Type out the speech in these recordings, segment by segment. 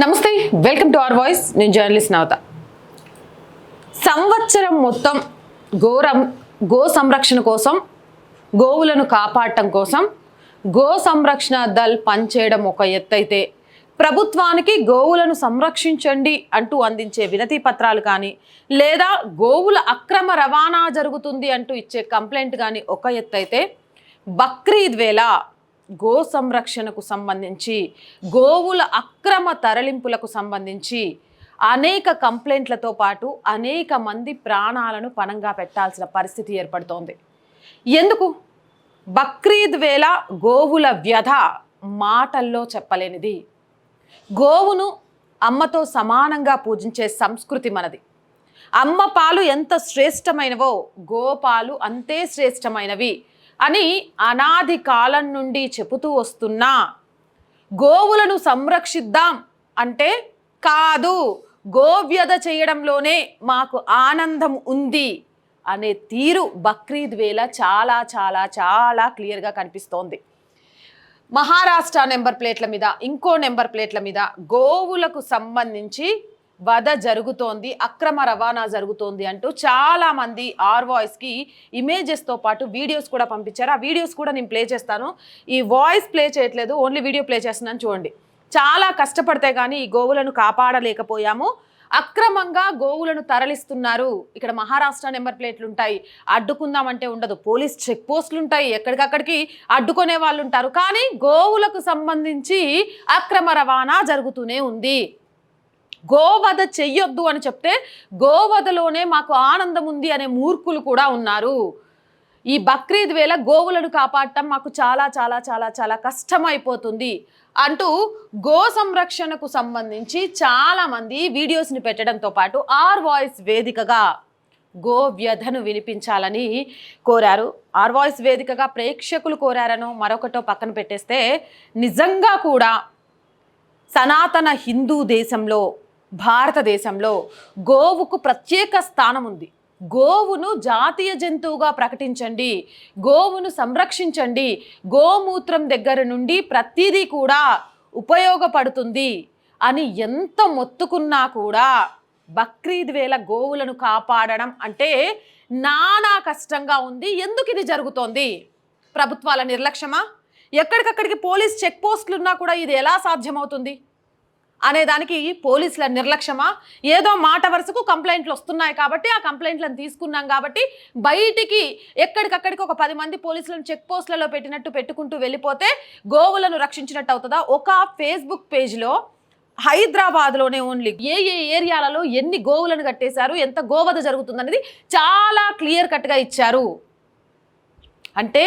Namaste welcome to our voice. నేను journalist Navatha. సంవత్సరం మొత్తం గోరం గో సంరక్షణ కోసం గోవులను కాపాడటం కోసం గో సంరక్షణ దళ్ పనిచేయడం ఒక ఎత్తైతే ప్రభుత్వానికి గోవులను సంరక్షించండి అంటూ అందించే వినతి పత్రాలు కానీ లేదా గోవుల అక్రమ రవాణా జరుగుతుంది అంటూ ఇచ్చే కంప్లైంట్ కానీ ఒక ఎత్తైతే బక్రీద్ వేళ గో సంరక్షణకు సంబంధించి గోవుల అక్రమ తరలింపులకు సంబంధించి అనేక కంప్లైంట్లతో పాటు అనేక మంది ప్రాణాలను పణంగా పెట్టాల్సిన పరిస్థితి ఏర్పడుతోంది. ఎందుకు? బక్రీద్ వేళ గోవుల వ్యధ మాటల్లో చెప్పలేనిది. గోవును అమ్మతో సమానంగా పూజించే సంస్కృతి మనది. అమ్మ పాలు ఎంత శ్రేష్టమైనవో గోపాలు అంతే శ్రేష్టమైనవి. అని అనాది కాలం నుండి చెబుతూ వస్తున్నా గోవులను సంరక్షిద్దాం అంటే కాదు గోవ్యధ చేయడంలోనే మాకు ఆనందం ఉంది అనే తీరు బక్రీద్ వేళ చాలా చాలా చాలా క్లియర్గా కనిపిస్తోంది. మహారాష్ట్ర నెంబర్ ప్లేట్ల మీద ఇంకో నెంబర్ ప్లేట్ల మీద గోవులకు సంబంధించి వధ జరుగుతోంది అక్రమ రవాణా జరుగుతోంది అంటూ చాలా మంది ఆర్ వాయిస్కి ఇమేజెస్తో పాటు వీడియోస్ కూడా పంపించారు. ఆ వీడియోస్ కూడా నేను ప్లే చేస్తాను. ఈ వాయిస్ ప్లే చేయట్లేదు ఓన్లీ వీడియో ప్లే చేస్తున్నాను చూడండి. చాలా కష్టపడితే కానీ ఈ గోవులను కాపాడలేకపోయాము. అక్రమంగా గోవులను తరలిస్తున్నారు. ఇక్కడ మహారాష్ట్ర నెంబర్ ప్లేట్లు ఉంటాయి. అడ్డుకుందామంటే ఉండదు. పోలీస్ చెక్ పోస్టులు ఉంటాయి. ఎక్కడికక్కడికి అడ్డుకునే వాళ్ళు ఉంటారు. కానీ గోవులకు సంబంధించి అక్రమ రవాణా జరుగుతూనే ఉంది. గోవధ చెయ్యొద్దు అని చెప్తే గోవధలోనే మాకు ఆనందం ఉంది అనే మూర్ఖులు కూడా ఉన్నారు. ఈ బక్రీద్ వేళ గోవులను కాపాడటం మాకు చాలా చాలా చాలా చాలా కష్టమైపోతుంది అంటూ గో సంరక్షణకు సంబంధించి చాలామంది వీడియోస్ని పెట్టడంతో పాటు ఆర్ వాయిస్ వేదికగా గో వ్యధను వినిపించాలని కోరారు. ఆర్ వాయిస్ వేదికగా ప్రేక్షకులు కోరారనో మరొకటో పక్కన పెట్టేస్తే నిజంగా కూడా సనాతన హిందూ దేశంలో భారతదేశంలో గోవుకు ప్రత్యేక స్థానం ఉంది. గోవును జాతీయ జంతువుగా ప్రకటించండి. గోవును సంరక్షించండి. గోమూత్రం దగ్గర నుండి ప్రతిదీ కూడా ఉపయోగపడుతుంది అని ఎంత మొత్తుకున్నా కూడా బక్రీద్ వేళ గోవులను కాపాడడం అంటే నానా కష్టంగా ఉంది. ఎందుకు ఇది జరుగుతోంది? ప్రభుత్వాల నిర్లక్ష్యమా? ఎక్కడికక్కడికి పోలీస్ చెక్ పోస్టులు ఉన్నా కూడా ఇది ఎలా సాధ్యమవుతుంది? అనేదానికి పోలీసుల నిర్లక్ష్యమా? ఏదో మాట వరుసకు కంప్లైంట్లు వస్తున్నాయి కాబట్టి ఆ కంప్లైంట్లను తీసుకున్నాం కాబట్టి బయటికి ఎక్కడికక్కడికి ఒక పది మంది పోలీసులను చెక్ పోస్టులలో పెట్టినట్టు పెట్టుకుంటూ వెళ్ళిపోతే గోవులను రక్షించినట్టు అవుతుందా? ఒక ఫేస్బుక్ పేజ్లో హైదరాబాద్లోనే ఓన్లీ ఏ ఏ ఏరియాలలో ఎన్ని గోవులను కట్టేశారు ఎంత గోవధ జరుగుతుందనేది చాలా క్లియర్ కట్గా ఇచ్చారు. అంటే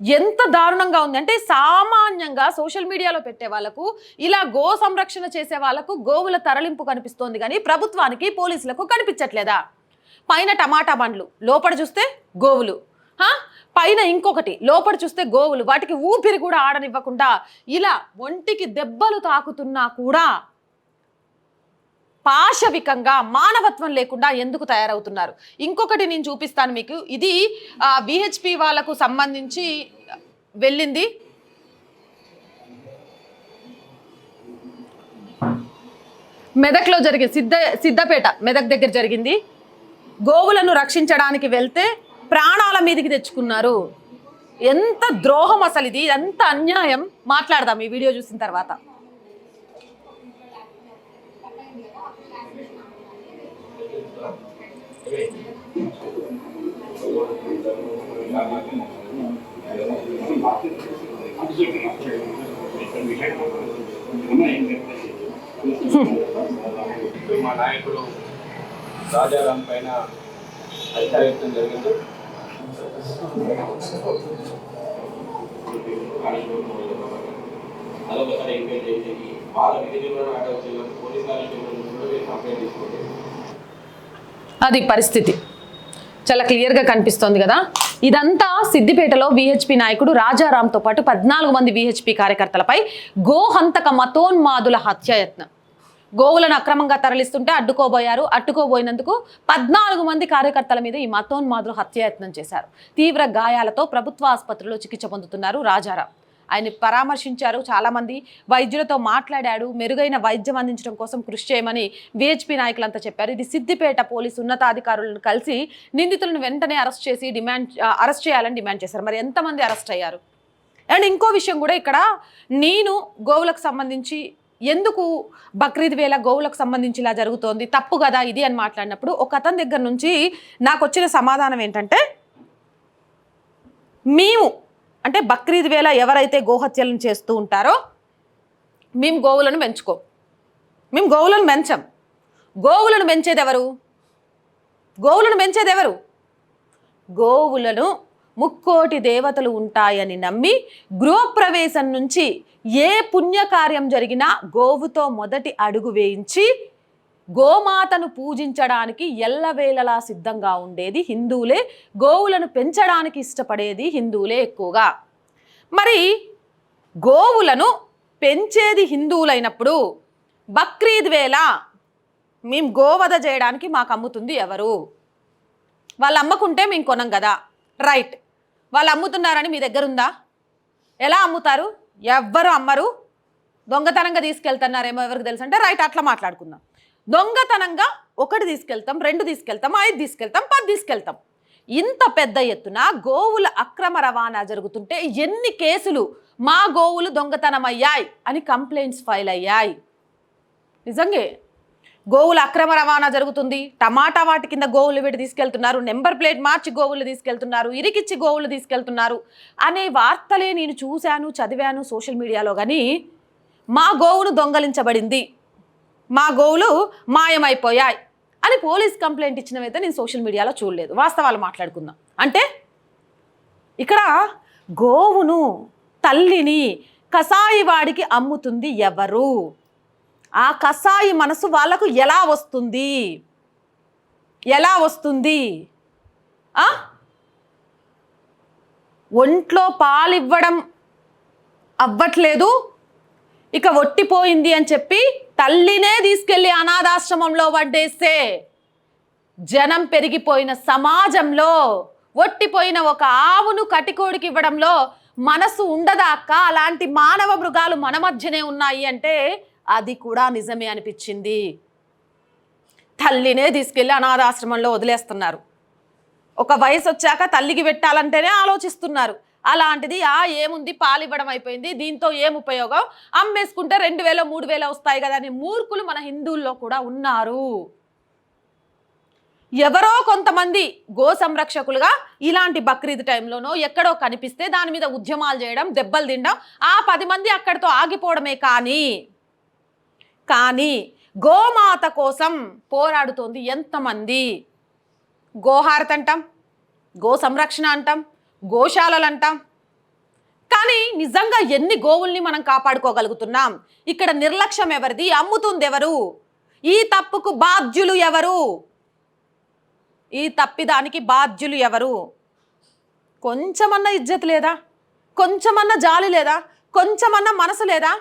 ఎంత దారుణంగా ఉంది అంటే సామాన్యంగా సోషల్ మీడియాలో పెట్టే వాళ్ళకు ఇలా గో సంరక్షణ చేసే వాళ్ళకు గోవుల తరలింపు కనిపిస్తోంది కానీ ప్రభుత్వానికి పోలీసులకు కనిపించట్లేదా? పైన టమాటా బండ్లు లోపల చూస్తే గోవులు. పైన ఇంకొకటి లోపల చూస్తే గోవులు. వాటికి ఊపిరి కూడా ఆడనివ్వకుండా ఇలా ఒంటికి దెబ్బలు తాకుతున్నా కూడా పాశవికంగా మానవత్వం లేకుండా ఎందుకు తయారవుతున్నారు? ఇంకొకటి నేను చూపిస్తాను మీకు. ఇది విహెచ్పి వాళ్ళకు సంబంధించి వెళ్ళింది. మెదక్లో జరిగింది సిద్ధ సిద్ధపేట మెదక్ దగ్గర జరిగింది. గోవులను రక్షించడానికి వెళ్తే ప్రాణాల మీదకి తెచ్చుకున్నారు. ఎంత ద్రోహం అసలు ఇది? ఎంత అన్యాయం? మాట్లాడదాం ఈ వీడియో చూసిన తర్వాత. మా నాయకుడు రాజారాం పైన హత్యాయత్నం జరిగింది అదొకసారి ఎంక్వైరీ చేసి వాళ్ళ విధులను అటాక్ చేయాలి పోలీస్ కూడా అది పరిస్థితి. చాలా క్లియర్గా కనిపిస్తోంది కదా. ఇదంతా సిద్దిపేటలో విహెచ్పి నాయకుడు రాజారాంతో పాటు పద్నాలుగు మంది విహెచ్పి కార్యకర్తలపై గోహంతక మతోన్మాదుల హత్యాయత్నం. గోవులను అక్రమంగా తరలిస్తుంటే అడ్డుకోబోయారు. అడ్డుకోబోయినందుకు పద్నాలుగు మంది కార్యకర్తల మీద ఈ మతోన్మాదులు హత్యాయత్నం చేశారు. తీవ్ర గాయాలతో ప్రభుత్వ ఆసుపత్రిలో చికిత్స పొందుతున్నారు రాజారాం. ఆయన పరామర్శించారు. చాలామంది వైద్యులతో మాట్లాడాడు. మెరుగైన వైద్యం అందించడం కోసం కృషి చేయమని విహెచ్పి నాయకులంతా చెప్పారు. ఇది సిద్దిపేట పోలీసు ఉన్నతాధికారులను కలిసి నిందితులను వెంటనే అరెస్ట్ చేసి డిమాండ్ అరెస్ట్ చేయాలని డిమాండ్ చేశారు. మరి ఎంతమంది అరెస్ట్ అయ్యారు? అండ్ ఇంకో విషయం కూడా ఇక్కడ నేను గోవులకు సంబంధించి ఎందుకు బక్రీద్ వేళ గోవులకు సంబంధించి ఇలా జరుగుతోంది? తప్పు కదా ఇది అని మాట్లాడినప్పుడు ఒక అతని దగ్గర నుంచి నాకు వచ్చిన సమాధానం ఏంటంటే మేము అంటే బక్రీద్ వేళ ఎవరైతే గోహత్యలను చేస్తూ ఉంటారో మేము గోవులను పెంచుకో. మేము గోవులను పెంచం. గోవులను పెంచేది ఎవరు? గోవులను పెంచేది ఎవరు? గోవులను ముక్కోటి దేవతలు ఉంటాయని నమ్మి గృహప్రవేశం నుంచి ఏ పుణ్యకార్యం జరిగినా గోవుతో మొదటి అడుగు వేయించి గోమాతను పూజించడానికి ఎల్లవేళలా సిద్ధంగా ఉండేది హిందువులే గోవులను పెంచడానికి ఇష్టపడేది హిందువులే ఎక్కువగా. మరి గోవులను పెంచేది హిందువులైనప్పుడు బక్రీద్ వేళ మేము గోవధ చేయడానికి మాకు అమ్ముతుంది ఎవరు? వాళ్ళు అమ్మకుంటే మేము కొనం కదా రైట్. వాళ్ళు అమ్ముతున్నారని మీ దగ్గర ఉందా ఎలా అమ్ముతారు? ఎవ్వరు అమ్మరు? దొంగతనంగా తీసుకెళ్తున్నారేమో ఎవరికి తెలుసు అంటే రైట్ అట్లా మాట్లాడుకుందాం. దొంగతనంగా ఒకటి తీసుకెళ్తాం రెండు తీసుకెళ్తాం ఐదు తీసుకెళ్తాం పది తీసుకెళ్తాం. ఇంత పెద్ద ఎత్తున గోవుల అక్రమ రవాణా జరుగుతుంటే ఎన్ని కేసులు మా గోవులు దొంగతనమయ్యాయి అని కంప్లైంట్స్ ఫైల్ అయ్యాయి. నిజంగా గోవుల అక్రమ రవాణా జరుగుతుంది. టమాటా వాటి కింద గోవులు పెట్టి తీసుకెళ్తున్నారు. నెంబర్ ప్లేట్ మార్చి గోవులు తీసుకెళ్తున్నారు. ఇరికిచ్చి గోవులు తీసుకెళ్తున్నారు అనే వార్తలే నేను చూశాను చదివాను సోషల్ మీడియాలో కానీ మా గోవును దొంగలించబడింది. మా గోవులు మాయమైపోయాయి అని పోలీస్ కంప్లైంట్ ఇచ్చినవైతే నేను సోషల్ మీడియాలో చూడలేదు. వాస్తవాలు మాట్లాడుకుందాం. అంటే ఇక్కడ గోవును తల్లిని కసాయి వాడికి అమ్ముతుంది ఎవరు? ఆ కసాయి మనసు వాళ్ళకు ఎలా వస్తుంది? ఎలా వస్తుంది? ఒంట్లో పాలివ్వడం అవ్వట్లేదు ఇక ఒట్టిపోయింది అని చెప్పి తల్లినే తీసుకెళ్ళి అనాథాశ్రమంలో వడ్డేస్తే జనం పెరిగిపోయిన సమాజంలో ఒట్టిపోయిన ఒక ఆవును కటికోడికి ఇవ్వడంలో మనసు ఉండదా అక్క? అలాంటి మానవ మృగాలు మన మధ్యనే ఉన్నాయి అంటే అది కూడా నిజమే అనిపించింది. తల్లినే తీసుకెళ్ళి అనాథాశ్రమంలో వదిలేస్తున్నారు. ఒక వయసు వచ్చాక తల్లికి పెట్టాలంటేనే ఆలోచిస్తున్నారు. అలాంటిది ఆ ఏముంది? పాలు ఇవ్వడం అయిపోయింది. దీంతో ఏం ఉపయోగం? అమ్మేసుకుంటే రెండు వేల మూడు వేల వస్తాయి కదా అని మూర్ఖులు మన హిందువుల్లో కూడా ఉన్నారు. ఎవరో కొంతమంది గో సంరక్షకులుగా ఇలాంటి బక్రీద్ టైంలోనో ఎక్కడో కనిపిస్తే దాని మీద ఉద్యమాలు చేయడం దెబ్బలు తినడం ఆ పది మంది అక్కడితో ఆగిపోవడమే కానీ కానీ గోమాత కోసం పోరాడుతోంది ఎంతమంది? గోహారత అంటాం గో సంరక్షణ అంటాం? గోశాలలు అంటాం కానీ నిజంగా ఎన్ని గోవుల్ని మనం కాపాడుకోగలుగుతున్నాం? ఇక్కడ నిర్లక్ష్యం ఎవరిది? అమ్ముతుంది ఎవరు ఈ తప్పుకు బాధ్యులు ఎవరు? ఈ తప్పిదానికి బాధ్యులు ఎవరు? కొంచెమన్నా ఇజ్జత్ లేదా? కొంచెమన్నా జాలి లేదా? కొంచెమన్నా మనసు లేదా?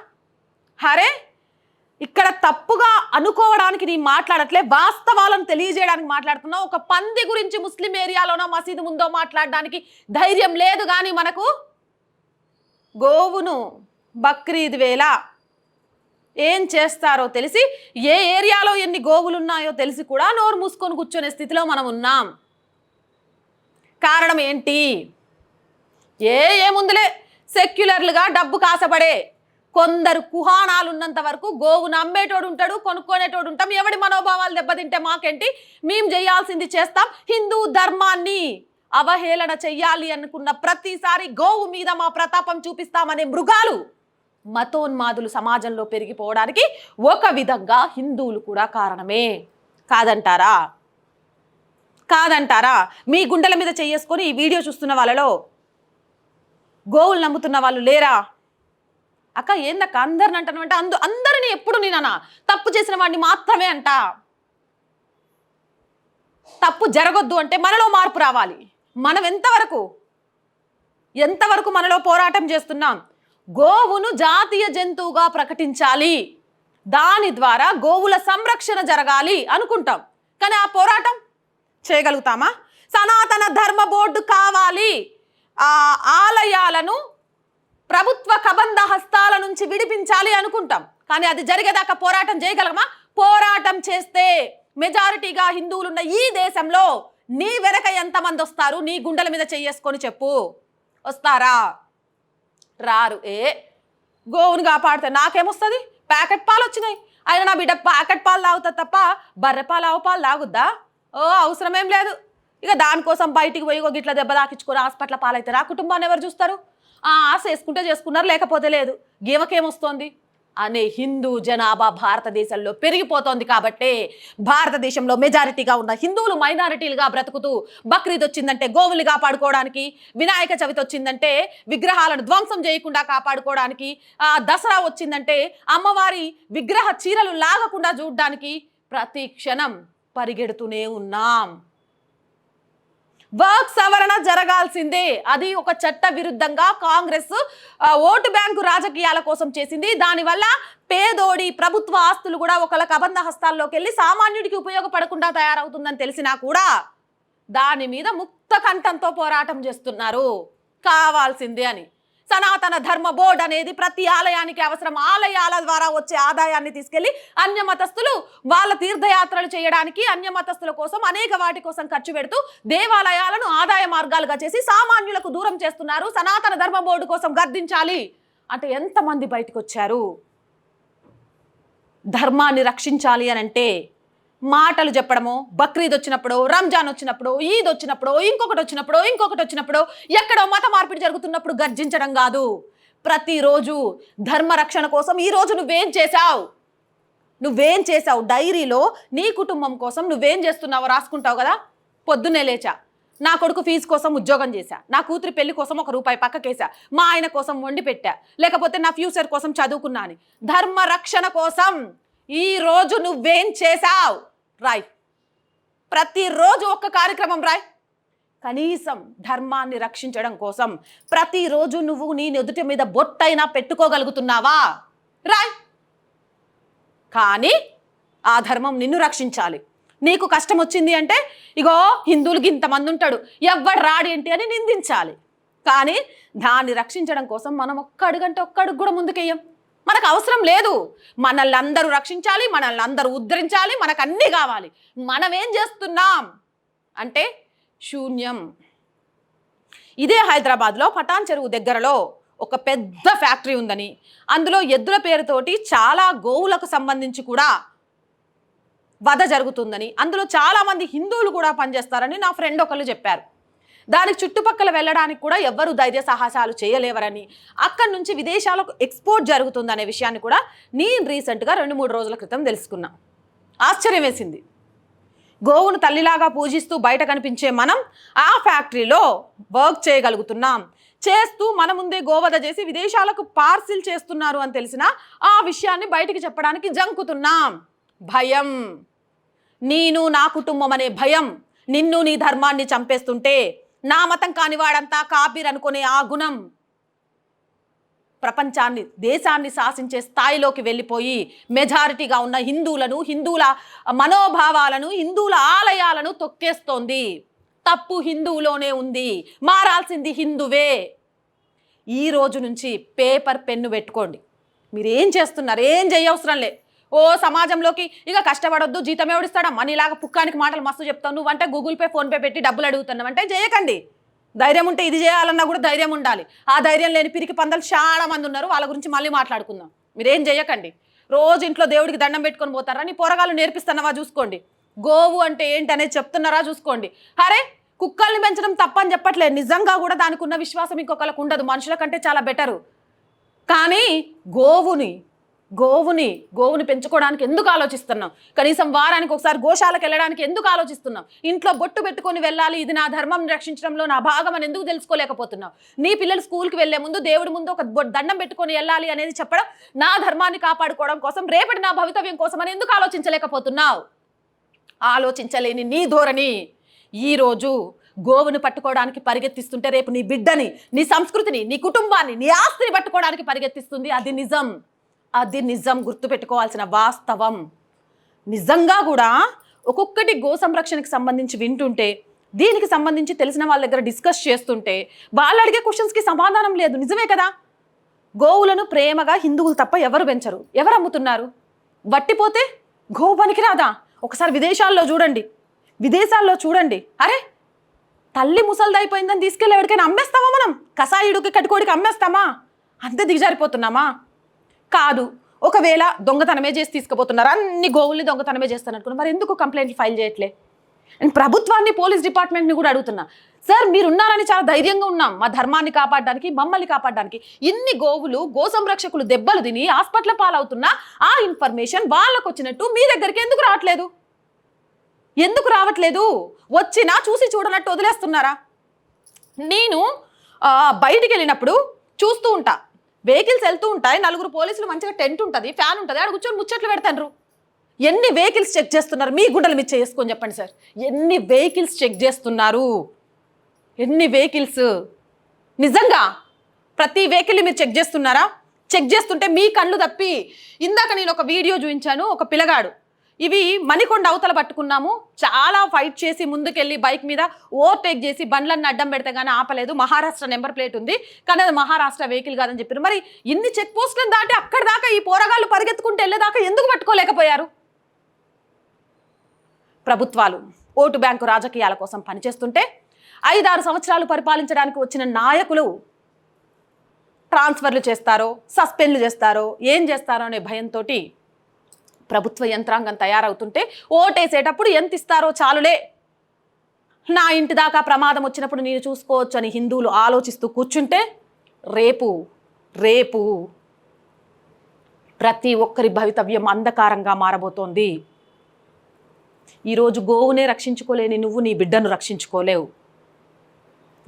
హరే ఇక్కడ తప్పుగా అనుకోవడానికి నీ మాట్లాడట్లే వాస్తవాలను తెలియజేయడానికి మాట్లాడుతున్నావు. ఒక పంది గురించి ముస్లిం ఏరియాలోనో మసీదు ముందో మాట్లాడడానికి ధైర్యం లేదు కానీ మనకు గోవును బక్రీద్ వేళ ఏం చేస్తారో తెలిసి ఏ ఏరియాలో ఎన్ని గోవులు ఉన్నాయో తెలిసి కూడా నోరు మూసుకొని కూర్చునే స్థితిలో మనం ఉన్నాం. కారణం ఏంటి? ఏ ఏముందిలే సెక్యులర్లుగా డబ్బు కాసపడే కొందరు కుహానాలు ఉన్నంత వరకు గోవును అమ్మేటోడు ఉంటాడు కొనుక్కునేటోడు ఉంటాం. ఎవడి మనోభావాలు దెబ్బతింటే మాకేంటి? మేము చేయాల్సింది చేస్తాం హిందూ ధర్మాన్ని అవహేళన చెయ్యాలి అనుకున్న ప్రతిసారి గోవు మీద మా ప్రతాపం చూపిస్తామనే మృగాలు మతోన్మాదులు సమాజంలో పెరిగిపోవడానికి ఒక విధంగా హిందువులు కూడా కారణమే. కాదంటారా? కాదంటారా? మీ గుండెల మీద చెయ్యేసుకొని ఈ వీడియో చూస్తున్న వాళ్ళలో గోవులు నమ్ముతున్న వాళ్ళు లేరా? అక్క ఏందక్క? అందరిని అంటాను అంటే అందు అందరిని ఎప్పుడు నేనన్నా తప్పు చేసిన వాడిని మాత్రమే అంట? తప్పు జరగొద్దు అంటే మనలో మార్పు రావాలి. మనం ఎంతవరకు? ఎంతవరకు మనలో పోరాటం చేస్తున్నాం? గోవును జాతీయ జంతువుగా ప్రకటించాలి. దాని ద్వారా గోవుల సంరక్షణ జరగాలి అనుకుంటాం. కానీ ఆ పోరాటం చేయగలుగుతామా? సనాతన ధర్మ బోర్డు కావాలి. ఆ ఆలయాలను ప్రభుత్వ కబంధ హస్తాల నుంచి విడిపించాలి అనుకుంటాం. కానీ అది జరిగేదాకా పోరాటం చేయగలమా? పోరాటం చేస్తే మెజారిటీగా హిందువులున్న ఈ దేశంలో నీ వెనక ఎంతమంది వస్తారు? నీ గుండెల మీద చెయ్యేసుకొని చెప్పు. వస్తారా? రారు. ఏ? గోవును కాపాడితే నాకేమొస్తుంది? ప్యాకెట్ పాలు వచ్చినాయి. అయినా నా బిడ్డ ప్యాకెట్ పాలు తాగుతా తప్ప బర్రె పాలు ఆవు పాలు తాగుద్దా? ఓ అవసరమేం లేదు. ఇక దానికోసం బయటికి పోయి ఒక గిట్ల దెబ్బ తాకించుకొని హాస్పిటల్ పాలైతే రా. కుటుంబాన్ని ఎవరు చూస్తారు? ఆ ఆశ వేసుకుంటే చేసుకున్నారు లేకపోతే లేదు. గీమకేమొస్తోంది అనే హిందూ జనాభా భారతదేశంలో పెరిగిపోతోంది కాబట్టే భారతదేశంలో మెజారిటీగా ఉన్న హిందువులు మైనారిటీలుగా బ్రతుకుతూ బక్రీద్ వచ్చిందంటే గోవులు కాపాడుకోవడానికి వినాయక చవితి వచ్చిందంటే విగ్రహాలను ధ్వంసం చేయకుండా కాపాడుకోవడానికి దసరా వచ్చిందంటే అమ్మవారి విగ్రహ చీరలు లాగకుండా చూడడానికి ప్రతి క్షణం పరిగెడుతూనే ఉన్నాం. వర్క్ సవరణ జరగాల్సిందే. అది ఒక చట్ట విరుద్ధంగా కాంగ్రెస్ ఓటు బ్యాంకు రాజకీయాల కోసం చేసింది. దానివల్ల పేదోడి ప్రభుత్వ ఆస్తులు కూడా ఒకళ్ళ కబంధ హస్తాల్లోకి వెళ్ళి సామాన్యుడికి ఉపయోగపడకుండా తయారవుతుందని తెలిసినా కూడా దాని మీద ముక్త కంఠంతో పోరాటం చేస్తున్నారు. కావాల్సిందే అని. సనాతన ధర్మ బోర్డు అనేది ప్రతి ఆలయానికి అవసరం. ఆలయాల ద్వారా వచ్చే ఆదాయాన్ని తీసుకెళ్ళి అన్య మతస్థులు వాళ్ళ తీర్థయాత్రలు చేయడానికి అన్య మతస్థుల కోసం అనేక వాటి కోసం ఖర్చు పెడుతూ దేవాలయాలను ఆదాయ మార్గాలుగా చేసి సామాన్యులకు దూరం చేస్తున్నారు. సనాతన ధర్మ బోర్డు కోసం గర్దించాలి. అంటే ఎంతమంది బయటకు వచ్చారు ధర్మాన్ని రక్షించాలి అని అంటే మాటలు చెప్పడము బక్రీద్ వచ్చినప్పుడు రంజాన్ వచ్చినప్పుడు ఈద్ వచ్చినప్పుడు ఇంకొకటి వచ్చినప్పుడు ఇంకొకటి వచ్చినప్పుడు ఎక్కడో మత మార్పిడి జరుగుతున్నప్పుడు గర్జించడం కాదు. ప్రతిరోజు ధర్మ రక్షణ కోసం ఈరోజు నువ్వేం చేశావు? నువ్వేం చేశావు? డైరీలో నీ కుటుంబం కోసం నువ్వేం చేస్తున్నావో రాసుకుంటావు కదా? పొద్దున్నే లేచా. నా కొడుకు ఫీజు కోసం ఉద్యోగం చేశా. నా కూతురి పెళ్ళి కోసం ఒక రూపాయి పక్కకేసా మా ఆయన కోసం వండి పెట్టా. లేకపోతే నా ఫ్యూచర్ కోసం చదువుకున్నా అని. ధర్మ రక్షణ కోసం ఈరోజు నువ్వేం చేశావు? రాయ్. ప్రతిరోజు ఒక్క కార్యక్రమం రాయ్. కనీసం ధర్మాన్ని రక్షించడం కోసం ప్రతిరోజు నువ్వు నీ నుదుటి మీద బొట్టైనా పెట్టుకోగలుగుతున్నావా? రాయ్. కానీ ఆ ధర్మం నిన్ను రక్షించాలి. నీకు కష్టం వచ్చింది అంటే ఇగో హిందువులకి ఇంతమంది ఉంటాడు ఎవ్వడు రాడేంటి అని నిందించాలి. కానీ దాన్ని రక్షించడం కోసం మనం ఒక్క అడుగంటే ఒక్క అడుగు కూడా ముందుకెయ్యం. మనకు అవసరం లేదు. మనల్ని అందరూ రక్షించాలి మనల్ని అందరూ ఉద్ధరించాలి మనకు అన్నీ కావాలి. మనం ఏం చేస్తున్నాం? అంటే శూన్యం. ఇదే హైదరాబాద్లో పటాన్ చెరువు దగ్గరలో ఒక పెద్ద ఫ్యాక్టరీ ఉందని అందులో ఎద్దుల పేరుతోటి చాలా గోవులకు సంబంధించి కూడా వధ జరుగుతుందని అందులో చాలామంది హిందువులు కూడా పనిచేస్తారని నా ఫ్రెండ్ ఒకళ్ళు చెప్పారు. దానికి చుట్టుపక్కల వెళ్ళడానికి కూడా ఎవ్వరు ధైర్య సాహసాలు చేయలేవరని అక్కడి నుంచి విదేశాలకు ఎక్స్పోర్ట్ జరుగుతుందనే విషయాన్ని కూడా నేను రీసెంట్గా రెండు మూడు రోజుల క్రితం తెలుసుకున్నా. ఆశ్చర్యం వేసింది. గోవును తల్లిలాగా పూజిస్తూ బయట కనిపించే మనం ఆ ఫ్యాక్టరీలో వర్క్ చేయగలుగుతున్నాం. చేస్తూ మన ముందే గోవధ చేసి విదేశాలకు పార్సిల్ చేస్తున్నారు అని తెలిసిన ఆ విషయాన్ని బయటికి చెప్పడానికి జంకుతున్నాం. భయం. నేను నా కుటుంబం అనే భయం. నిన్ను నీ ధర్మాన్ని చంపేస్తుంటే నా మతం కానివాడంతా కాపీర్ అనుకునే ఆ గుణం ప్రపంచాన్ని దేశాన్ని శాసించే స్థాయిలోకి వెళ్ళిపోయి మెజారిటీగా ఉన్న హిందువులను హిందువుల మనోభావాలను హిందువుల ఆలయాలను తొక్కేస్తోంది. తప్పు హిందువులోనే ఉంది. మారాల్సింది హిందువే. ఈ రోజు నుంచి పేపర్ పెన్ను పెట్టుకోండి. మీరు ఏం చేస్తున్నారు? ఏం చేయవసరం లే. ఓ సమాజంలోకి ఇక కష్టపడొద్దు జీతం ఎవడిస్తాడా మనీలాగా పుక్కానికి మాటలు మస్తు చెప్తావు. నువ్వంటే గూగుల్ పే ఫోన్పే పెట్టి డబ్బులు అడుగుతున్నావు. అంటే చేయకండి. ధైర్యం ఉంటే ఇది చేయాలన్నా కూడా ధైర్యం ఉండాలి. ఆ ధైర్యం లేని పిరికి పందలు చాలా మంది ఉన్నారు. వాళ్ళ గురించి మళ్ళీ మాట్లాడుకుందాం. మీరేం చేయకండి. రోజు ఇంట్లో దేవుడికి దండం పెట్టుకొని పోతారా? నీ పోరగాళ్ళు నేర్పిస్తున్నావా చూసుకోండి. గోవు అంటే ఏంటి అనేది చెప్తున్నారా చూసుకోండి. అరే కుక్కల్ని పెంచడం తప్పని చెప్పట్లేదు. నిజంగా కూడా దానికి ఉన్న విశ్వాసం ఇంకొకరికి ఉండదు. మనుషుల కంటే చాలా బెటరు. కానీ గోవుని గోవుని గోవుని పెంచుకోవడానికి ఎందుకు ఆలోచిస్తున్నాం కనీసం వారానికి ఒకసారి గోశాలకు వెళ్ళడానికి ఎందుకు ఆలోచిస్తున్నాం ఇంట్లో బొట్టు పెట్టుకొని వెళ్ళాలి ఇది నా ధర్మం రక్షించడంలో నా భాగం అని ఎందుకు తెలుసుకోలేకపోతున్నావు? నీ పిల్లలు స్కూల్కి వెళ్ళే ముందు దేవుడి ముందు ఒక బొ- దండం పెట్టుకొని వెళ్ళాలి అనేది చెప్పడం నా ధర్మాన్ని కాపాడుకోవడం కోసం రేపటి నా భవితవ్యం కోసం అని ఎందుకు ఆలోచించలేకపోతున్నావు? ఆలోచించలేని నీ ధోరణి. ఈరోజు గోవును పట్టుకోవడానికి పరిగెత్తిస్తుంటే రేపు నీ బిడ్డని నీ సంస్కృతిని నీ కుటుంబాన్ని నీ ఆస్తిని పట్టుకోవడానికి పరిగెత్తిస్తుంది అది నిజం. అది నిజం గుర్తుపెట్టుకోవాల్సిన వాస్తవం. నిజంగా కూడా ఒక్కొక్కటి గో సంరక్షణకి సంబంధించి వింటుంటే దీనికి సంబంధించి తెలిసిన వాళ్ళ దగ్గర డిస్కస్ చేస్తుంటే వాళ్ళు అడిగే క్వశ్చన్స్కి సమాధానం లేదు. నిజమే కదా? గోవులను ప్రేమగా హిందువులు తప్ప ఎవరు పెంచరు? ఎవరు అమ్ముతున్నారు? వట్టిపోతే గోవు పనికి రాదా ఒకసారి విదేశాల్లో చూడండి. విదేశాల్లో చూడండి. అరే తల్లి ముసల్దైపోయిందని తీసుకెళ్ళి ఎవరికైనా అమ్మేస్తామా మనం? కసాయుడికి కట్టుకోడికి అమ్మేస్తామా? అంతే దిగజారిపోతున్నామా? కాదు. ఒకవేళ దొంగతనమే చేసి తీసుకుపోతున్నారు? అన్ని గోవుల్ని దొంగతనమే చేస్తాను అనుకున్నా మరి ఎందుకు కంప్లైంట్లు ఫైల్ చేయట్లే? అండ్ ప్రభుత్వాన్ని పోలీస్ డిపార్ట్మెంట్ని కూడా అడుగుతున్నా. సార్ మీరున్నారని చాలా ధైర్యంగా ఉన్నాం. మా ధర్మాన్ని కాపాడడానికి మమ్మల్ని కాపాడడానికి ఇన్ని గోవులు గో సంరక్షకులు దెబ్బలు తిని హాస్పిటల్ పాలవుతున్నా ఆ ఇన్ఫర్మేషన్ వాళ్ళకు వచ్చినట్టు మీ దగ్గరికి ఎందుకు రావట్లేదు? ఎందుకు రావట్లేదు? వచ్చినా చూసి చూడనట్టు వదిలేస్తున్నారా? నేను బయటికి వెళ్ళినప్పుడు చూస్తూ ఉంటా. వెహికల్స్ వెళ్తూ ఉంటాయి. నలుగురు పోలీసులు మంచిగా టెంట్ ఉంటుంది ఫ్యాన్ ఉంటుంది. ఆడ కూర్చొని ముచ్చట్లు పెడతారు ఎన్ని వెహికల్స్ చెక్ చేస్తున్నారు? మీ గుడ్డలు మీద చేసుకొని చెప్పండి సార్. ఎన్ని వెహికల్స్ చెక్ చేస్తున్నారు? ఎన్ని వెహికల్స్? నిజంగా ప్రతి వెహికల్ని మీరు చెక్ చేస్తున్నారా? చెక్ చేస్తుంటే మీ కళ్ళు తప్పి. ఇందాక నేను ఒక వీడియో చూపించాను ఒక పిల్లగాడు. ఇవి మణికొండ అవతల పట్టుకున్నాము. చాలా ఫైట్ చేసి ముందుకెళ్ళి బైక్ మీద ఓవర్టేక్ చేసి బండ్లన్నీ అడ్డం పెడితే కానీ ఆపలేదు. మహారాష్ట్ర నెంబర్ ప్లేట్ ఉంది. కానీ అది మహారాష్ట్ర వెహికల్ కాదని చెప్పారు. మరి ఇన్ని చెక్ పోస్టులను దాటి అక్కడ దాకా ఈ పోరగాళ్ళు పరిగెత్తుకుంటూ వెళ్ళేదాకా ఎందుకు పట్టుకోలేకపోయారు? ప్రభుత్వాలు ఓటు బ్యాంకు రాజకీయాల కోసం పనిచేస్తుంటే ఐదారు సంవత్సరాలు పరిపాలించడానికి వచ్చిన నాయకులు ట్రాన్స్ఫర్లు చేస్తారో సస్పెండ్లు చేస్తారో ఏం చేస్తారో అనే భయంతో ప్రభుత్వ యంత్రాంగం తయారవుతుంటే ఓటేసేటప్పుడు ఎంత ఇస్తారో చాలులే. నా ఇంటి దాకా ప్రమాదం వచ్చినప్పుడు నేను చూసుకోవచ్చు అని హిందువులు ఆలోచిస్తూ కూర్చుంటే రేపు రేపు ప్రతి ఒక్కరి భవితవ్యం అంధకారంగా మారబోతోంది. ఈరోజు గోవునే రక్షించుకోలేని నువ్వు నీ బిడ్డను రక్షించుకోలేవు.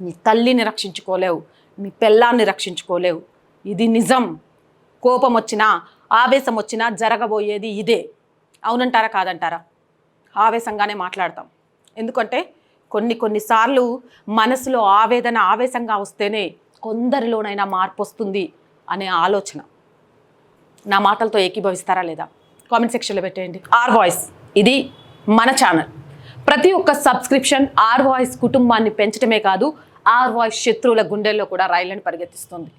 నీ తల్లిని రక్షించుకోలేవు. నీ పిల్లాన్ని రక్షించుకోలేవు. ఇది నిజం. కోపం వచ్చినా ఆవేశం వచ్చినా జరగబోయేది ఇదే. అవునంటారా కాదంటారా? ఆవేశంగానే మాట్లాడతాం. ఎందుకంటే కొన్ని కొన్నిసార్లు మనసులో ఆవేదన ఆవేశంగా వస్తేనే కొందరిలోనైనా మార్పు వస్తుంది అనే ఆలోచన. నా మాటలతో ఏకీభవిస్తారా లేదా? కామెంట్ సెక్షన్లో పెట్టేయండి. R Voice. ఇది మన ఛానల్. ప్రతి ఒక్క సబ్స్క్రిప్షన్ ఆర్ వాయిస్ కుటుంబాన్ని పెంచడమే కాదు ఆర్ వాయిస్ శత్రువుల గుండెల్లో కూడా రైళ్ళను పరిగెత్తిస్తుంది.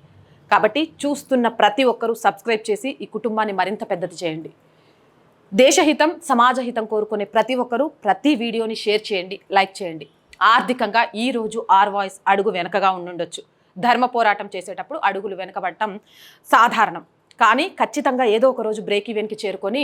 కాబట్టి చూస్తున్న ప్రతి ఒక్కరూ సబ్స్క్రైబ్ చేసి ఈ కుటుంబాన్ని మరింత పెద్దది చేయండి. దేశహితం సమాజహితం కోరుకునే ప్రతి ఒక్కరూ ప్రతి వీడియోని షేర్ చేయండి లైక్ చేయండి. ఆర్థికంగా ఈ రోజు ఆర్ వాయిస్ అడుగు వెనకగా ఉండుండొచ్చు. ధర్మ పోరాటం చేసేటప్పుడు అడుగులు వెనకబడటం సాధారణం. కానీ ఖచ్చితంగా ఏదో ఒక రోజు బ్రేక్ ఈవెన్కి చేరుకొని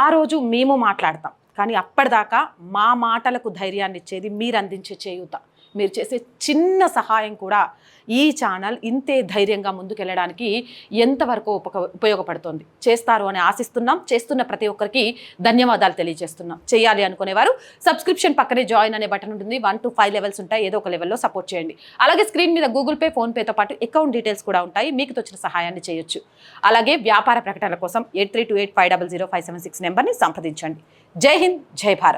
ఆ రోజు మేము మాట్లాడతాం. కానీ అప్పటిదాకా మా మాటలకు ధైర్యాన్ని ఇచ్చేది మీరు అందించే చేయూత. మీరు చేసే చిన్న సహాయం కూడా ఈ ఛానల్ ఇంతే ధైర్యంగా ముందుకెళ్ళడానికి ఎంతవరకు ఉపక ఉపయోగపడుతోంది. చేస్తారు అని ఆశిస్తున్నాం. చేస్తున్న ప్రతి ఒక్కరికి ధన్యవాదాలు తెలియజేస్తున్నాం. చేయాలి అనుకునేవారు సబ్స్క్రిప్షన్ పక్కనే జాయిన్ అనే బటన్ ఉంటుంది. వన్ టు ఫైవ్ లెవెల్స్ ఉంటాయి. ఏదో ఒక లెవెల్లో సపోర్ట్ చేయండి. అలాగే స్క్రీన్ మీద గూగుల్ పే ఫోన్పేతో పాటు అకౌంట్ డీటెయిల్స్ కూడా ఉంటాయి. మీకు తోచిన సహాయాన్ని చేయొచ్చు. అలాగే వ్యాపార ప్రకటనల కోసం eight three two eight five double zero five seven six నెంబర్ని సంప్రదించండి. జై హింద్ జై భారత్.